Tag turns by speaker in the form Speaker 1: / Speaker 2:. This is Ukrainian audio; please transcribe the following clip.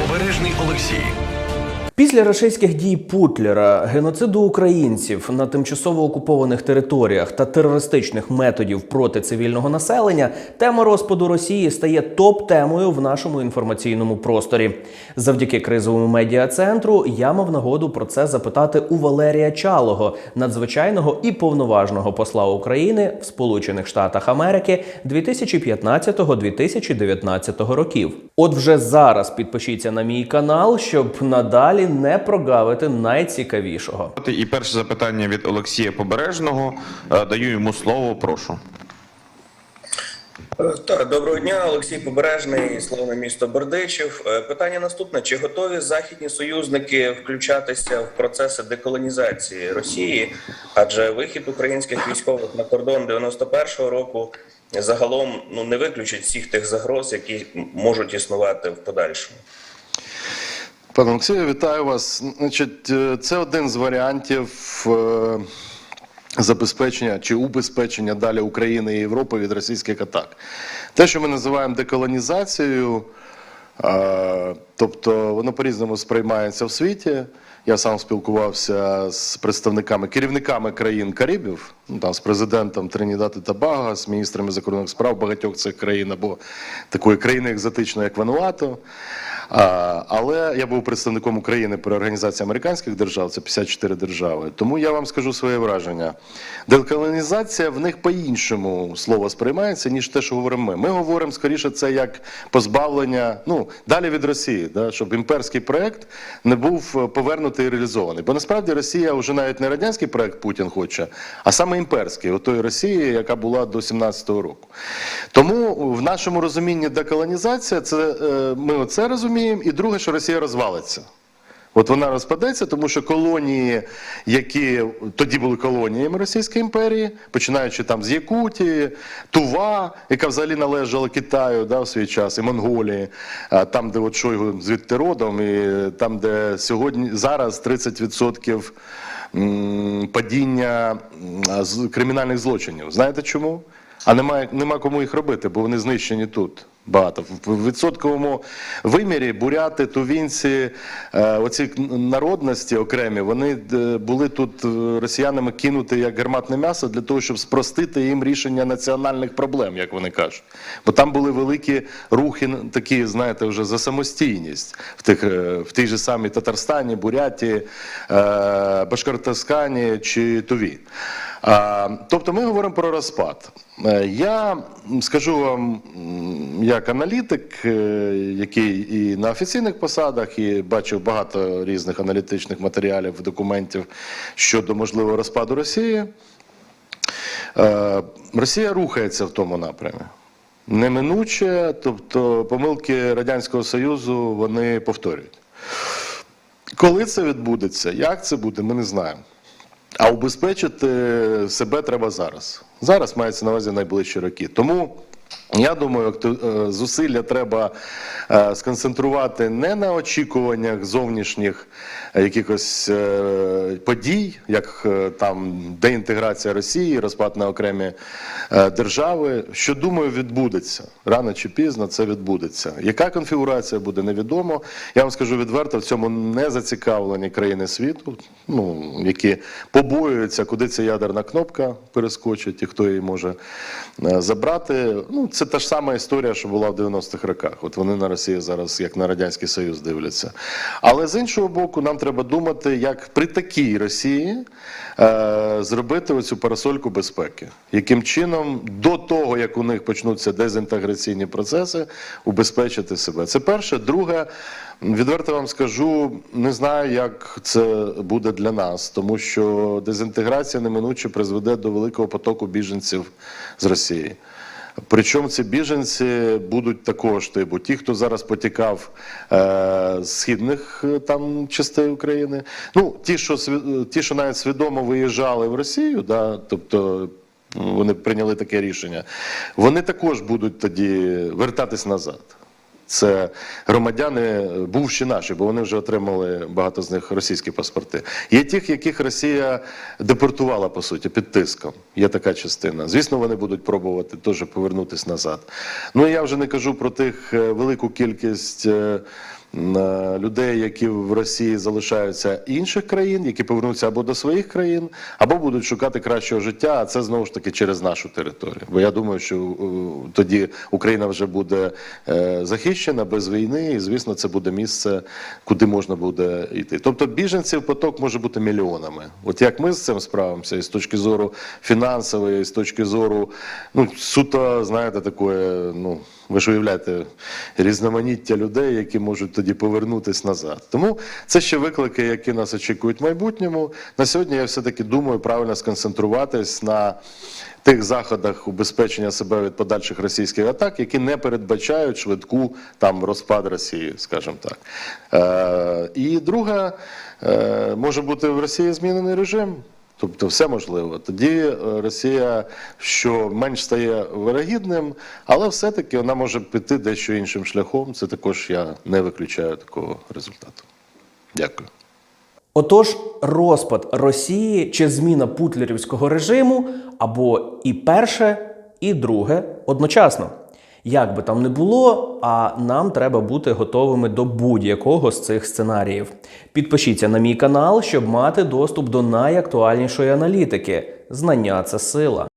Speaker 1: Побережний Олексій.
Speaker 2: Після рашистських дій Путлера, геноциду українців на тимчасово окупованих територіях та терористичних методів проти цивільного населення, тема розпаду Росії стає топ-темою в нашому інформаційному просторі. Завдяки кризовому медіа-центру я мав нагоду про це запитати у Валерія Чалого, надзвичайного і повноважного посла України в Сполучених Штатах Америки 2015-2019 років. От вже зараз підпишіться на мій канал, щоб надалі не прогавити найцікавішого.
Speaker 3: І перше запитання від Олексія Побережного. Е, Даю йому слово, прошу.
Speaker 4: Е, Так, доброго дня, Олексій Побережний, славне місто Бердичів. Е, Питання наступне: чи готові західні союзники включатися в процеси деколонізації Росії? Адже вихід українських військових на кордон 91-го року загалом ну не виключить всіх тих загроз, які можуть існувати в подальшому.
Speaker 5: Пане Олексію, вітаю вас. Значить, е, це один з варіантів е, забезпечення чи убезпечення далі України і Європи від російських атак. Те, що ми називаємо деколонізацією, е, тобто воно по-різному сприймається в світі. Я сам спілкувався з представниками, керівниками країн Карибів, ну, там, з президентом Тринідад і Табаго, з міністрами закордонних справ багатьох цих країн або такої країни екзотичної, як Вануату. Але я був представником України при організації американських держав, це 54 держави. Тому я вам скажу своє враження. Деколонізація в них по-іншому слово сприймається, ніж те, що говоримо ми. Ми говоримо скоріше це як позбавлення, ну далі від Росії, да, щоб імперський проект не був е, повернутий і реалізований. Бо насправді Росія вже навіть не радянський проект Путін хоче, а саме імперський, отої Росії, яка була до 17-го року. Тому в нашому розумінні деколонізація це е, ми оце розуміємо, і друге, що Росія розвалиться. От вона розпадеться, тому що колонії, які тоді були колоніями Російської імперії, починаючи там з Якутії, Тува, яка взагалі належала Китаю да, в свій час, і Монголії, там, де от Шойгу звідти родом, і там, де сьогодні зараз 30% падіння кримінальних злочинів. Знаєте чому? А немає, нема кому їх робити, бо вони знищені тут. Багато в відсотковому вимірі буряти, тувінці, е, оці народності окремі, вони е, були тут е, росіянами кинуті як гарматне м'ясо для того, щоб спростити їм рішення національних проблем, як вони кажуть. Бо там були великі рухи, такі, знаєте, вже за самостійність в тих в тій же самій Татарстані, Буряті, Башкортостані чи Туві. Тобто ми говоримо про розпад. Я скажу вам, як аналітик, е, який і на офіційних посадах, і бачив багато різних аналітичних матеріалів, документів щодо можливого розпаду Росії. Е, Росія рухається в тому напрямі. Неминуче, тобто помилки Радянського Союзу вони повторюють. Коли це відбудеться, як це буде, ми не знаємо. А убезпечити себе треба зараз. Зараз мається на увазі найближчі роки. Тому я думаю, е, зусилля треба е, сконцентрувати не на очікуваннях зовнішніх якихось е, подій, як там деінтеграція Росії, розпад на окремі держави. Що думаю, відбудеться рано чи пізно це відбудеться. Яка конфігурація буде, невідомо. Я вам скажу відверто, в цьому не зацікавлені країни світу, ну які побоюються, куди ця ядерна кнопка перескочить і хто її може забрати. Ну це та ж сама історія, що була в 90-х роках. От вони на Росію зараз, як на радянський Союз, дивляться. Але з іншого боку, нам треба думати, як при такій Росії е, зробити оцю парасольку безпеки, яким чином до того, як у них почнуться дезінтеграційні процеси, убезпечити себе. Це перше. Друге, відверто вам скажу, не знаю, як це буде для нас, тому що дезінтеграція неминуче призведе до великого потоку біженців з Росії. Причому ці біженці будуть також типу, ті, хто зараз потікав е, з східних е, там частей України. Ну, ті, що ті, що навіть свідомо виїжджали в Росію, да, тобто вони прийняли таке рішення, вони також будуть тоді вертатись назад. Це громадяни, бувші наші, бо вони вже отримали багато з них російські паспорти. Є тих, яких Росія депортувала по суті під тиском. Є така частина. Звісно, вони будуть пробувати теж повернутися назад. Ну я вже не кажу про тих е, велику кількість. Людей, які в Росії залишаються інших країн, які повернуться або до своїх країн, або будуть шукати кращого життя. А це знову ж таки через нашу територію. Бо я думаю, що е, тоді Україна вже буде е, захищена без війни, і звісно, це буде місце, куди можна буде йти. Тобто біженців поток може бути мільйонами. От як ми з цим справимося, і з точки зору фінансової, і з точки зору ну суто, знаєте, такої, ну. Ви ж уявляєте різноманіття людей, які можуть тоді повернутися назад. Тому це ще виклики, які нас очікують в майбутньому. На сьогодні я все-таки думаю правильно сконцентруватись на тих заходах убезпечення себе від подальших російських атак, які не передбачають швидку там розпад Росії, скажімо так. Е, і друге, е, може бути в Росії змінений режим. Тобто все можливо. Тоді е, Росія що менш стає вирогідним, але все-таки вона може піти дещо іншим шляхом. Це також я не виключаю такого результату. Дякую.
Speaker 2: Отож, розпад Росії чи зміна путлерівського режиму або і перше, і друге одночасно. Як би там не було, а нам треба бути готовими до будь-якого з цих сценаріїв. Підпишіться на мій канал, щоб мати доступ до найактуальнішої аналітики. Знання це сила.